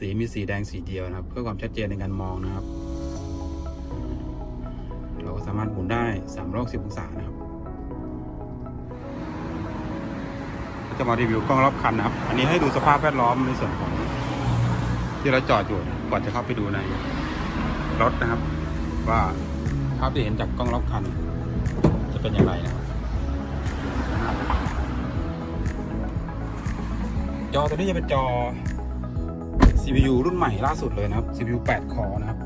สีมีสีแดงสีเดียวนะครับ เพื่อความชัดเจนในการมองนะครับ เราก็สามารถหมุนได้360องศานะครับจะมารีวิวกล้องรอบคันนะครับ อันนี้ให้ดูสภาพแวดล้อมในส่วนของที่เราจอดอยู่ก่อนจะเข้าไปดูในรถนะครับ ว่าภาพที่เห็นจากกล้องรอบคัน จะเป็นอย่างไรนะครับจอตัวนี้จะเป็นจอ CPU รุ่นใหม่ล่าสุดเลยนะครับ CPU 8 คอนะครับ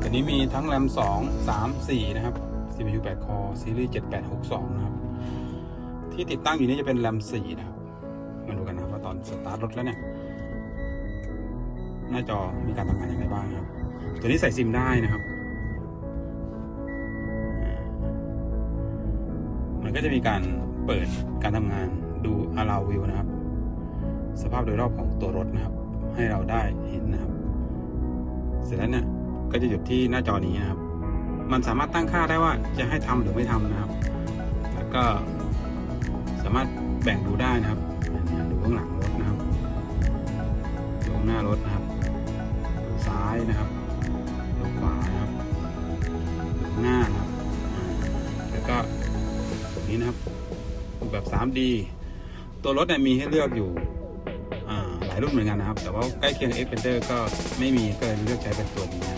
ตัวนี้มีทั้ง RAM 2 3 4 นะครับ CPU 8 คอซีรีส์ 7862 นะครับ ที่ติดตั้งอยู่นี้จะเป็น RAM 4 นะครับ มาดูกันนะครับว่าตอนสตาร์ทรถแล้วเนี่ย หน้าจอมีการทำงานอย่างไรบ้างครับ ตัวนี้ใส่ซิมได้นะครับ มันก็จะมีการเปิดการทำงานดู allow view นะครับ สภาพโดยรอบของตัวรถนะครับ ให้เราได้เห็นนะครับ เสร็จแล้วเนี่ยก็จะหยุดที่หน้าจอนี้นะครับ มันสามารถตั้งค่าได้ว่าจะให้ทำหรือไม่ทำนะครับ แล้วก็สามารถแบ่งดูได้นะครับดูข้างหลังรถนะครับดูหน้ารถนะครับดูซ้ายนะครับดูขวานะครับดูหน้านะครับ แล้วก็ตรงนี้นะครับแบบ 3D ตัวรถเนี่ยมีให้เลือกอยู่ายรุ่นเหมือนกันนะครับ แต่ว่าใกล้เคียง x p e n d e r ก็ไม่มีก็เลยเลือกใช้เป็นตัวนี้นะ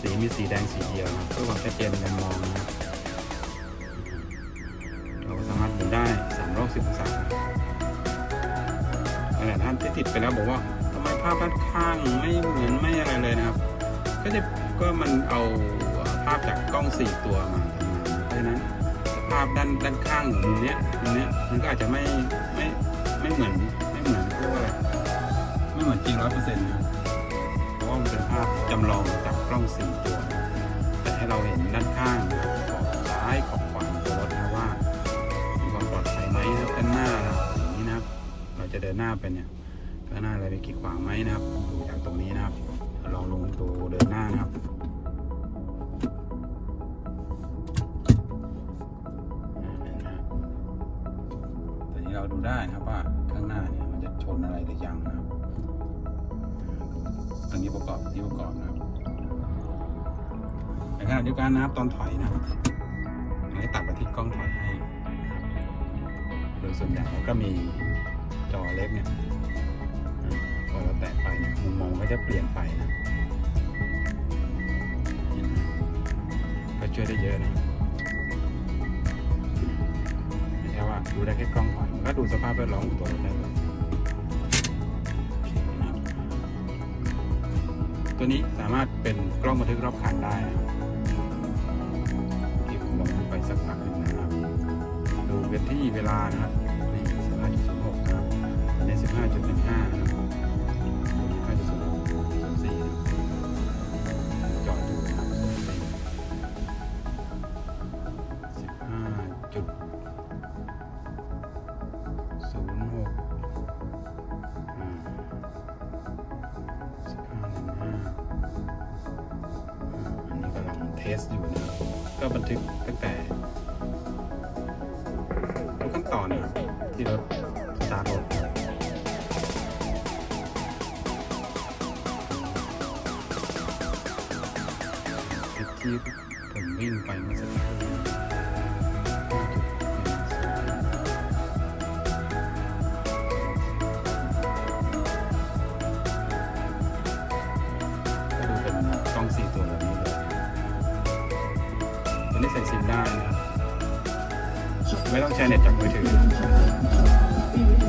สีมีสีแดงสีเดียวนะครับเพื่อความชัดเจนในการมองนะครับเราก็สามารถหมุนได้360องศาแต่ท่านที่ติดไปแล้วบอกว่าทำไมภาพด้านข้างไม่เหมือนไม่อะไรเลยนะครับ ก็จะก็มันเอาภาพจากกล้อง 4 ตัวมาทำงานเพราะฉะนั้นภาพด้านด้านข้างมุมเนี้ยมุมเนี้ยมันก็อาจจะไม่ไม่ไม่เหมือนไม่เหมือนเรียกว่าอะไร ริงร้อยเปอร์เซ็นต์นะเพราะว่ามันเป็นภาพจำลองจากกล้อง4ตัว แต่ให้เราเห็นด้านข้างขอบซ้ายขอบขวาของตัวรถนะว่ามีความปลอดภัยไหมนะครับด้านหน้านะครับอย่างนี้นะครับ เราจะเดินหน้าไปเนี่ยด้านหน้าอะไรไปกีดขวางไหมนะครับดูจากตรงนี้นะครับลองลงตัวเดินหน้านะครับตอนนี้เราดูได้นะครับว่าข้างหน้าเนี่ยมันจะชนอะไรหรือยังนะ ครับตรงนี้ประกอบที่ประกอบนะครับในขณะเดียวกันนะครับตอนถอยนะครับอันนี้ตัดไปที่กล้องถอยให้ โดยส่วนใหญ่แล้วก็มีจอเล็กเนี่ยพอเราแตะไปเนี่ยมุมมองก็จะเปลี่ยนไปนะก็ช่วยได้เยอะนะไม่ใช่ว่าดูได้แค่กล้องถอยมันก็ดูสภาพแวดล้อมของตัวรถได้เลย ตัวนี้สามารถเป็นกล้องบันทึกรอบคันได้นะครับที่ผมบอกไปสักพักหนึ่งนะครับ ดูเวลที่เวลานะครับ สอยู่นะครับก็บันทึกตั้งแต่ทุกขั้นตอนนะครับที่รถสตาร์ทรถคลิป ได้นะครับไม่ต้องใช้เน็ตจากมือถือ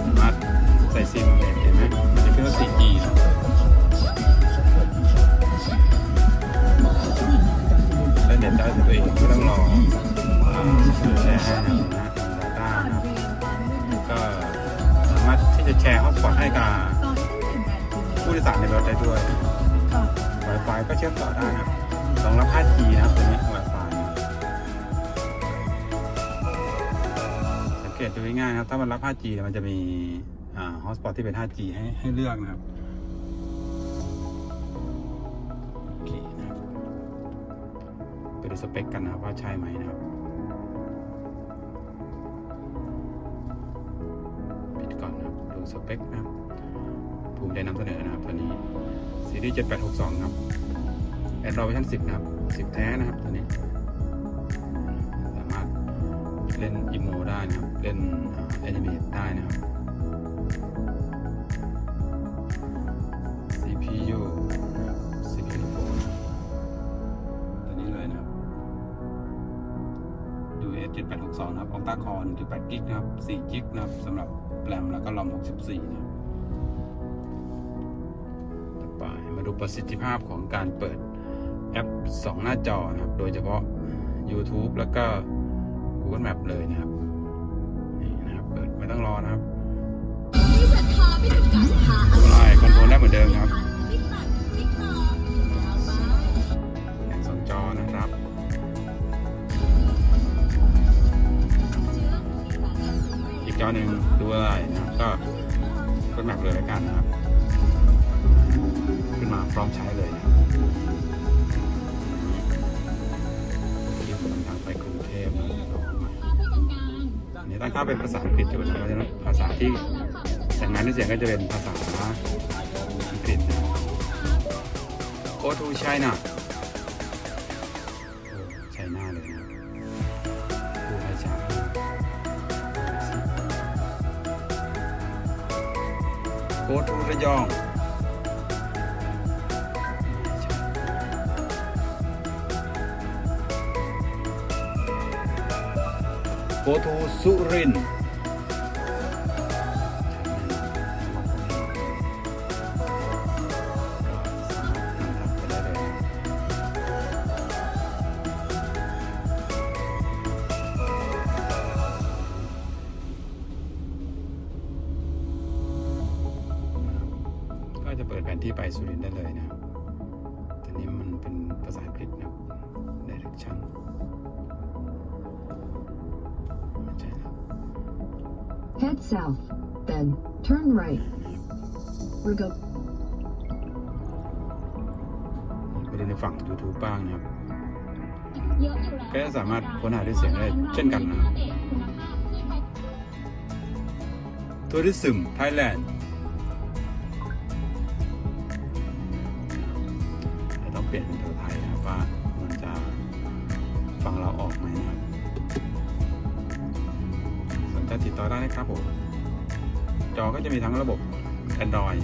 สามารถใส่ซิมเน็ตเห็นไหมมันจะขึ้นว่า 4G เนอะได้เน็ตได้ด้วยตัวเองไม่ต้องรออ่าแชร์ให้นะนะดาต้านะครับก็สามารถที่จะแชร์ฮอตสปอตให้กับผู้โดยสารในรถได้ด้วย Wi-Fi ก็เชื่อมต่อได้นะครับรองรับ 5G นะครับตัวนี้ ตดูง่ายๆครับ ถ้ามันรับ 5G มันจะมีฮอตสปอตที่เป็น 5G ให้ให้เลือกนะครับโอเคนะครับไปดูสเปคกันนะครับว่าใช่ไหมนะครับปิดก่อนนะครับดูสเปคนะครับภูมิใจนำเสนอนะครับตัวนี้ซีรีส์7862 ครับ Android เวอร์ชัน10 นะครับ 10 แท้นะครับตัวนี้ เล่นอิโมได้นะครับ เล่นแอนิเมตได้นะครับ CPU นะครับ CPU ตัวนี้เลยนะครับ US 7862นะครับ Octa Core 1.8กิกนะครับ4กิกนะครับสำหรับแรมแล้วก็รอม64นะครับต่อไปมาดูประสิทธิภาพของการเปิดแอป 2 หน้าจอนะครับ โดยเฉพาะ YouTube แล้วก็ Google Map เลยนะครับนี่นะครับเปิดไม่ต้องรอนะครับมีศรัทธาไม่จำกัดหาอะไรไล่คอนโทรลได้เหมือนเดิมครับติ๊กตักติ๊กตอกยาวไปอย่างสองจอนะครับอีกจอหนึ่งดูอะไรนะครับก็ก็แมปเลยแล้วกันนะครับ ขึ้นมาพร้อมใช้เลยนะครับ นนี้ตั้งค่าเป็นภาษาอังกฤษอยู่นะเพราะฉะนั้นภาษาที่แต่งงานที่เสียงก็จะเป็นภาษาอังกฤษนะครับ Go to China ใช้หน้าเลยนะครับดูให้ชัด Go to ระยอง Go to สุรินก็จะเปิดแผนที่ไปสุรินได้เลยนะ แต่นี้มันเป็นภาษาอังกฤษนะครับ direction Head south, then turn right. We're go. ไปดูในฝั่ง YouTube บ้างนะครับเยอะอยู่แล้วก็จะสามารถค้นหาด้วยเสียงได้เช่นกันนะครับ Tourism Thailand จะต้องเปลี่ยนเป็นภาษาไทยนะครับว่ามันจะฟังเราออกไหมนะครับ จะติดต่อได้นะครับผม จอก็จะมีทั้งระบบ Android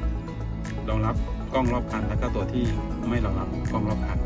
10 รองรับกล้องรอบคัน แล้วก็ตัวที่ไม่รองรับกล้องรอบคัน